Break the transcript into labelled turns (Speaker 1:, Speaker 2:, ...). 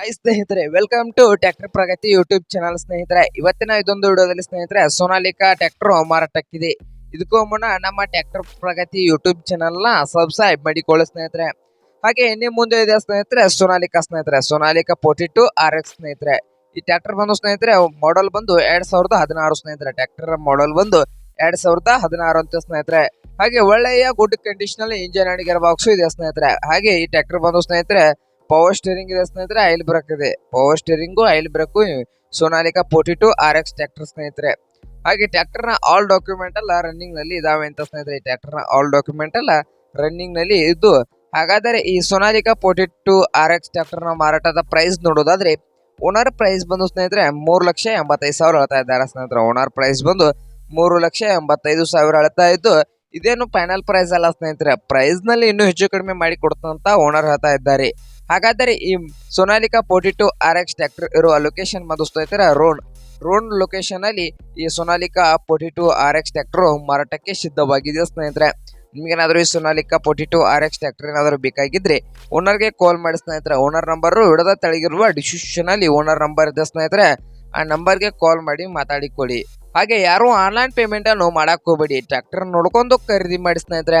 Speaker 1: Hi ಸ್ನೇಹಿತರೆ welcome to tractor Pragati YouTube channel ಸ್ನೇಹಿತರೆ. ಇವತ್ತಿನ ಇದೊಂದು ವಿಡಿಯೋದಲ್ಲಿ ಸ್ನೇಹಿತರೆ, ಸೋನಾಲಿಕಾ ಟ್ರ್ಯಾಕ್ಟರ್ ಮಾರಾಟಕ್ಕಿದೆ. ಇದಕ್ಕೂ ಮುನ್ನ ನಮ್ಮ ಟ್ರ್ಯಾಕ್ಟರ್ ಪ್ರಗತಿ ಯೂಟ್ಯೂಬ್ ಚಾನಲ್ನ ಸಬ್ಸ್ಕ್ರೈಬ್ ಮಾಡಿಕೊಳ್ಳಿ ಸ್ನೇಹಿತರೆ. ಹಾಗೆ ಇನ್ನು ಮುಂದೆ ಇದೆ ಸ್ನೇಹಿತರೆ, ಸೋನಾಲಿಕಾ ಸ್ನೇಹಿತರೆ. Sonalika forty two R X ಸ್ನೇಹಿತರೆ. ಈ ಟ್ರ್ಯಾಕ್ಟರ್ ಬಂದು ಸ್ನೇಹಿತರೆ ಮಾಡಲ್ ಬಂದು ಎರಡ್ ಸಾವಿರದ ಹದಿನಾರು ಸ್ನೇಹಿತರೆ. ಟ್ರ್ಯಾಕ್ಟರ್ ಮಾಡಲ್ ಬಂದು ಎರಡ್ ಸಾವಿರದ ಹದಿನಾರು ಅಂತ ಸ್ನೇಹಿತರೆ. ಹಾಗೆ ಒಳ್ಳೆಯ ಗುಡ್ ಕಂಡೀಷನ್ ಅಲ್ಲಿ ಇಂಜಿನ್ ಗೇರ್ ಬಾಕ್ಸ್ ಇದೆ ಸ್ನೇಹಿತರೆ. ಹಾಗೆ ಈ ಟ್ರ್ಯಾಕ್ಟರ್ ಬಂದು ಸ್ನೇಹಿತರೆ ಪವರ್ ಸ್ಟೇರಿಂಗ್ ಇದೆ ಸ್ನೇಹಿತರೆ ಐಲ್ ಬ್ರೇಕ್ ಇದೆ. Power steering oil brake Sonalika forty two R X tractor ಸ್ನೇಹಿತರೆ. ಹಾಗೆ ಟ್ರ್ಯಾಕ್ಟರ್ನ ಆಲ್ ಡಾಕ್ಯುಮೆಂಟ್ ಎಲ್ಲ ರನ್ನಿಂಗ್ನಲ್ಲಿ ಇದಾವೆ ಅಂತ ಸ್ನೇಹಿತರೆ. ಈ ಟ್ರ್ಯಾಕ್ಟರ್ನ ಆಲ್ ಡಾಕ್ಯುಮೆಂಟ್ ಎಲ್ಲ ರನ್ನಿಂಗ್ನಲ್ಲಿ ಇದ್ದು, ಹಾಗಾದರೆ ಈ Sonalika forty two R X ಟ್ರ್ಯಾಕ್ಟರ್ನ ಮಾರಾಟದ ಪ್ರೈಸ್ ನೋಡೋದಾದ್ರೆ ಓನರ್ ಪ್ರೈಸ್ ಬಂದು ಸ್ನೇಹಿತರೆ ಮೂರು ಲಕ್ಷ ಎಂಬತ್ತೈದು ಸಾವಿರ ಹೇಳ್ತಾ ಇದ್ದಾರೆ ಸ್ನೇಹಿತರೆ. ಓನರ್ ಪ್ರೈಸ್ ಬಂದು ಮೂರು ಲಕ್ಷ ಎಂಬತ್ತೈದು ಸಾವಿರ ಹೇಳ್ತಾ ಇದ್ದು, ಇದೇನು ಫೈನಲ್ ಪ್ರೈಸ್ ಅಲ್ಲ ಸ್ನೇಹಿತರೆ. ಪ್ರೈಸ್ನಲ್ಲಿ ಇನ್ನೂ ಹೆಚ್ಚು ಕಡಿಮೆ ಮಾಡಿ ಕೊಡ್ತಂತ ಓನರ್ ಹೇಳ್ತಾ ಇದ್ದಾರೆ. ಹಾಗಾದರೆ ಈ Sonalika forty two R X tractor ಇರುವ ಲೊಕೇಶನ್ ಸ್ನೇಹಿತರೆ ರೋಡ್ ರೋಡ್ ಲೊಕೇಶನ್ ಅಲ್ಲಿ ಈ Sonalika forty two R X tractor ಮಾರಾಟಕ್ಕೆ ಸಿದ್ಧವಾಗಿದೆ ಸ್ನೇಹಿತರೆ? ನಿಮಗೇನಾದರೂ ಈ Sonalika forty two R X tractor ಏನಾದರೂ ಬೇಕಾಗಿದ್ರೆ ಓನರ್ಗೆ ಕಾಲ್ ಮಾಡಿ ಸ್ನೇಹಿತರೆ. ಓನರ್ ನಂಬರು ಹಿಡದ ತಳಗಿರುವ ಡಿಸ್ಕ್ರಿಪ್ಷನ್ ಅಲ್ಲಿ ಓನರ್ ನಂಬರ್ ಇದೆ ಸ್ನೇಹಿತರೆ. ಆ ನಂಬರ್ಗೆ ಕಾಲ್ ಮಾಡಿ ಮಾತಾಡಿಕೊಳ್ಳಿ. ಹಾಗೆ ಯಾರು ಆನ್ಲೈನ್ ಪೇಮೆಂಟ್ ಅನ್ನು ಮಾಡಕ್ ಹೋಗ್ಬೇಡಿ. ಟ್ರ್ಯಾಕ್ಟರ್ ನೋಡ್ಕೊಂಡು ಖರೀದಿ ಮಾಡಿ ಸ್ನೇಹಿತರೆ.